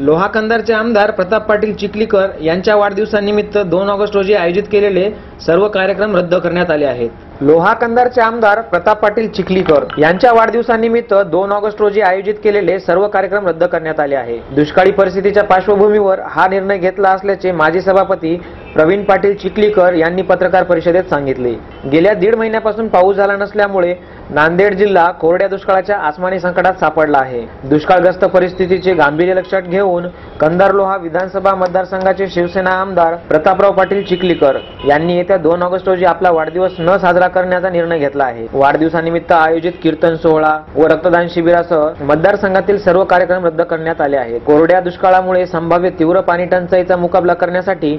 लोहाकंदारचे आमदार प्रताप पाटील चिखलीकर यांच्या वाढदिवसानिमित्त दोन ऑगस्ट रोजी आयोजित केलेले सर्व कार्यक्रम रद्द करण्यात आले आहेत. लोहाकंधारचे आमदार प्रताप पाटील चिखलीकर यांच्या वाढदिवसानिमित्त दोन ऑगस्ट रोजी आयोजित केलेले सर्व कार्यक्रम रद्द करण्यात आले आहे. दुष्काळी परिस्थितीच्या पार्श्वभूमीवर हा निर्णय घेतला असल्याचे माजी सभापती प्रवीण पाटील चिखलीकर यांनी पत्रकार परिषदेत सांगितले. गेल्या दीड महिन्यापासून पाऊस झाला नसल्यामुळे नांदेड जिल्हा कोरड्या दुष्काळाच्या आसमानी संकटात सापडला आहे. दुष्काळग्रस्त परिस्थितीचे गांभीर्य लक्षात घेऊन कंधारलोहा विधानसभा मतदारसंघाचे शिवसेना आमदार प्रतापराव पाटील चिखलीकर यांनी येत्या दोन ऑगस्ट रोजी आपला वाढदिवस न साजरा करण्याचा निर्णय घेतला आहे. वाढदिवसानिमित्त आयोजित कीर्तन सोहळा व रक्तदान शिबिरासह मतदारसंघातील सर्व कार्यक्रम रद्द करण्यात आले आहेत. कोरड्या दुष्काळामुळे संभाव्य तीव्र पाणी टंचाईचा मुकाबला करण्यासाठी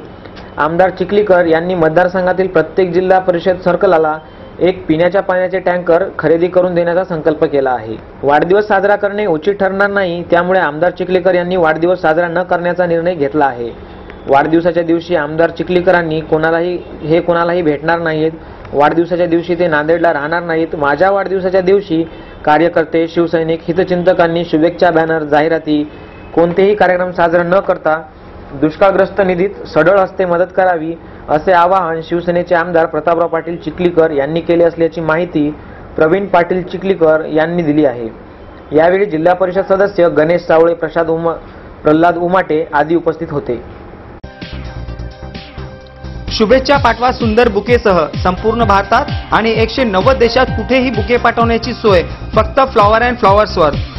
आमदार चिखलीकर यांनी मतदारसंघातील प्रत्येक जिल्हा परिषद सर्कलला एक पिण्याच्या पाण्याचे टँकर खरेदी करून देण्याचा संकल्प केला आहे. वाढदिवस साजरा करणे उचित ठरणार नाही त्यामुळे आमदार चिखलीकर यांनी वाढदिवस साजरा न करण्याचा निर्णय घेतला आहे. वाढदिवसाच्या दिवशी आमदार चिखलीकरांनी कोणालाही हे कोणालाही भेटणार नाहीत. वाढदिवसाच्या दिवशी ते नांदेडला राहणार नाहीत. माझ्या वाढदिवसाच्या दिवशी कार्यकर्ते शिवसैनिक हितचिंतकांनी शुभेच्छा बॅनर जाहिराती कोणतेही कार्यक्रम साजरा न करता दुष्काळग्रस्त निधीत सडळ हस्ते मदत करावी असे आवाहन शिवसेनेचे आमदार प्रतापराव पाटील चिखलीकर यांनी केले असल्याची माहिती प्रवीण पाटील चिखलीकर यांनी दिली आहे. यावेळी जिल्हा परिषद सदस्य गणेश सावळे प्रसाद उमा प्रल्हाद उमाटे आदी उपस्थित होते. शुभेच्छा पाठवा सुंदर बुकेसह. संपूर्ण भारतात आणि एकशे नव्वद देशात कुठेही बुके पाठवण्याची सोय. फक्त फ्लॉवर अँड फ्लॉवर्सवर